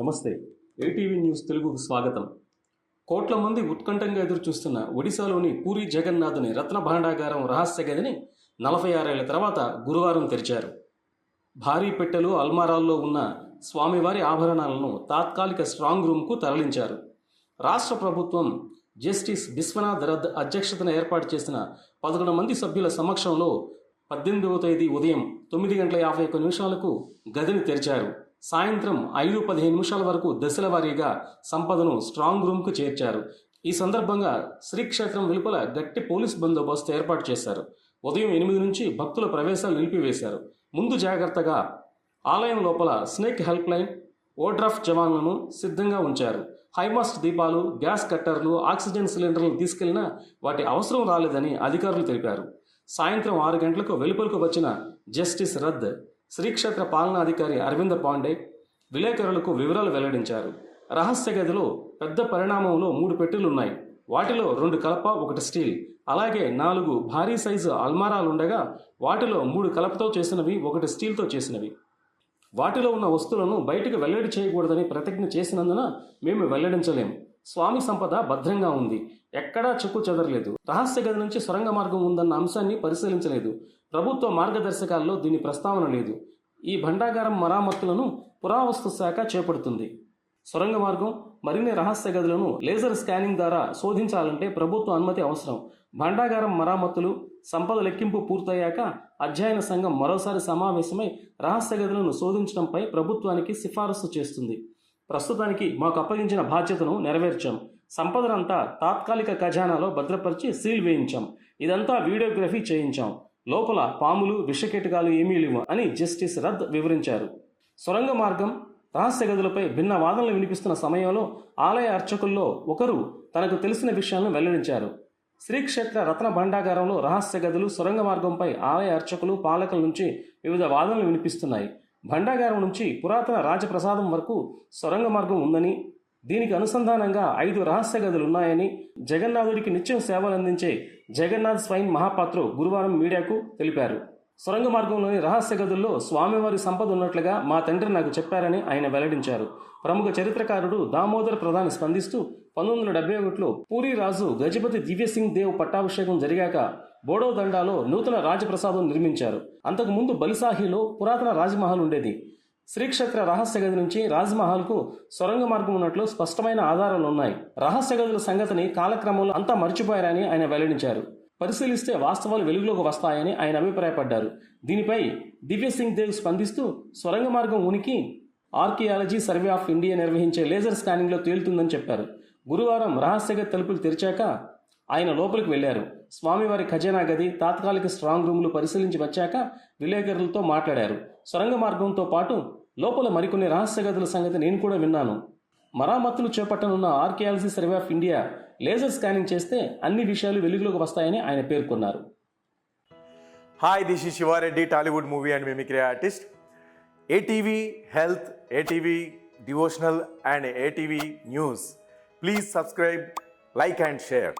నమస్తే. ATV news తెలుగుకు స్వాగతం. కోట్ల మంది ఉత్కంఠంగా ఎదురుచూస్తున్న ఒడిశాలోని పూరి జగన్నాథుని రత్న భాండాగారం రహస్య గదిని నలభై ఆరేళ్ళ తర్వాత గురువారం తెరిచారు. భారీ పెట్టెలు అల్మారాల్లో ఉన్న స్వామివారి ఆభరణాలను తాత్కాలిక స్ట్రాంగ్ రూమ్కు తరలించారు. రాష్ట్ర ప్రభుత్వం జస్టిస్ విశ్వనాథ్ రద్ అధ్యక్షతన ఏర్పాటు చేసిన పదకొండు మంది సభ్యుల సమక్షంలో పద్దెనిమిదవ తేదీ ఉదయం తొమ్మిది గంటల యాభై ఒక్క నిమిషాలకు గదిని తెరిచారు. సాయంత్రం ఐదు పదిహేను నిమిషాల వరకు దశల వారీగా సంపదను స్ట్రాంగ్ రూమ్కు చేర్చారు. ఈ సందర్భంగా శ్రీక్షేత్రం వెలుపల గట్టి పోలీస్ బందోబస్తు ఏర్పాటు చేశారు. ఉదయం ఎనిమిది నుంచి భక్తుల ప్రవేశాలు నిలిపివేశారు. ముందు జాగ్రత్తగా ఆలయం లోపల స్నేక్ హెల్ప్ లైన్ ఓడ్రాఫ్ జవాన్లను సిద్ధంగా ఉంచారు. హైమాస్ట్ దీపాలు గ్యాస్ కట్టర్లు ఆక్సిజన్ సిలిండర్లు తీసుకెళ్ళినా వాటి అవసరం రాలేదని అధికారులు తెలిపారు. సాయంత్రం ఆరు గంటలకు వెలుపలకు వచ్చిన జస్టిస్ రద్ శ్రీక్షేత్ర పాలనాధికారి అరవింద పాండే విలేకరులకు వివరాలు వెల్లడించారు. రహస్య గదిలో పెద్ద పరిణామంలో మూడు పెట్టెలున్నాయి. వాటిలో రెండు కలప ఒకటి స్టీల్. అలాగే నాలుగు భారీ సైజు అల్మారాలుండగా వాటిలో మూడు కలపతో చేసినవి ఒకటి స్టీల్తో చేసినవి. వాటిలో ఉన్న వస్తువులను బయటకు వెల్లడి చేయకూడదని ప్రతిజ్ఞ చేసినందున మేము వెల్లడించలేము స్వామి సంపద భద్రంగా ఉంది. ఎక్కడా చెక్కు చెదరలేదు. రహస్య గది నుంచి సొరంగ మార్గం ఉందన్న అంశాన్ని పరిశీలించలేదు. ప్రభుత్వ మార్గదర్శకాల్లో దీని ప్రస్తావన లేదు. ఈ భండాగారం మరామత్తులను పురావస్తు శాఖ చేపడుతుంది. సొరంగ మార్గం మరిన్ని రహస్య గదులను లేజర్ స్కానింగ్ ద్వారా శోధించాలంటే ప్రభుత్వ అనుమతి అవసరం. భండాగారం మరామత్తులు సంపద లెక్కింపు పూర్తయ్యాక అధ్యయన సంఘం మరోసారి సమావేశమై రహస్య గదులను శోధించడంపై ప్రభుత్వానికి సిఫారసు చేస్తుంది. ప్రస్తుతానికి మాకు అప్పగించిన బాధ్యతను నెరవేర్చాం. సంపదనంతా తాత్కాలిక ఖజానాలో భద్రపరిచి సీల్ వేయించాం. ఇదంతా వీడియోగ్రఫీ చేయించాం. లోపల పాములు విషకీటకాలు ఏమీ లేవు అని జస్టిస్ రద్ వివరించారు. సొరంగ మార్గం రహస్య గదులపై భిన్న వాదనలు వినిపిస్తున్న సమయంలో ఆలయ అర్చకుల్లో ఒకరు తనకు తెలిసిన విషయాలను వెల్లడించారు. శ్రీక్షేత్ర రత్న భండాగారంలో రహస్య గదులు సొరంగ మార్గంపై ఆలయ అర్చకులు పాలకుల నుంచి వివిధ వాదనలు వినిపిస్తున్నాయి. భండాగారం నుంచి పురాతన రాజప్రసాదం వరకు సొరంగ మార్గం ఉందని దీనికి అనుసంధానంగా ఐదు రహస్య గదులు ఉన్నాయని జగన్నాథుడికి నిత్యం సేవలు అందించే జగన్నాథ్ స్వైన్ మహాపాత్రు గురువారం మీడియాకు తెలిపారు. సొరంగ మార్గంలోని రహస్య గదుల్లో స్వామివారి సంపద ఉన్నట్లుగా మా తండ్రి నాకు చెప్పారని ఆయన వెల్లడించారు. ప్రముఖ చరిత్రకారుడు దామోదర్ ప్రధాని స్పందిస్తూ పంతొమ్మిది వందల డెబ్బై ఒకటిలో పూరి రాజు గజపతి దివ్యసింగ్ దేవ్ పట్టాభిషేకం జరిగాక బోడో దండాలో నూతన రాజప్రసాదం నిర్మించారు. అంతకు ముందు బలిసాహిలో పురాతన రాజమహల్ ఉండేది. శ్రీక్షేత్ర రహస్య గది నుంచి రాజ్మహల్కు సొరంగ మార్గం ఉన్నట్లు స్పష్టమైన ఆధారాలు ఉన్నాయి. రహస్య గదుల సంగతిని కాలక్రమంలో అంతా మర్చిపోయారని ఆయన వెల్లడించారు. పరిశీలిస్తే వాస్తవాలు వెలుగులోకి వస్తాయని ఆయన అభిప్రాయపడ్డారు. దీనిపై దివ్య సింగ్ దేవ్ స్పందిస్తూ సొరంగ మార్గం ఉనికి ఆర్కియాలజీ సర్వే ఆఫ్ ఇండియా నిర్వహించే లేజర్ స్కానింగ్లో తేలుతుందని చెప్పారు. గురువారం రహస్యగా తలుపులు తెరిచాక ఆయన లోపలికి వెళ్ళారు స్వామివారి ఖజానా గది తాత్కాలిక స్ట్రాంగ్ రూమ్లు పరిశీలించి వచ్చాక విలేకరులతో మాట్లాడారు. సొరంగ మార్గంతో పాటు లోపల మరికొన్ని రహస్య గదుల సంగతి నేను కూడా విన్నాను. మరామత్తులు చేపట్టనున్న archaeology survey of India laser scanning చేస్తే అన్ని విషయాలు వెలుగులోకి వస్తాయని ఆయన పేర్కొన్నారు. Hi this is Shiva Reddy Tollywood movie and mimicry artist. ATV Health, ATV Devotional, and ATV News. Please subscribe, like, and share.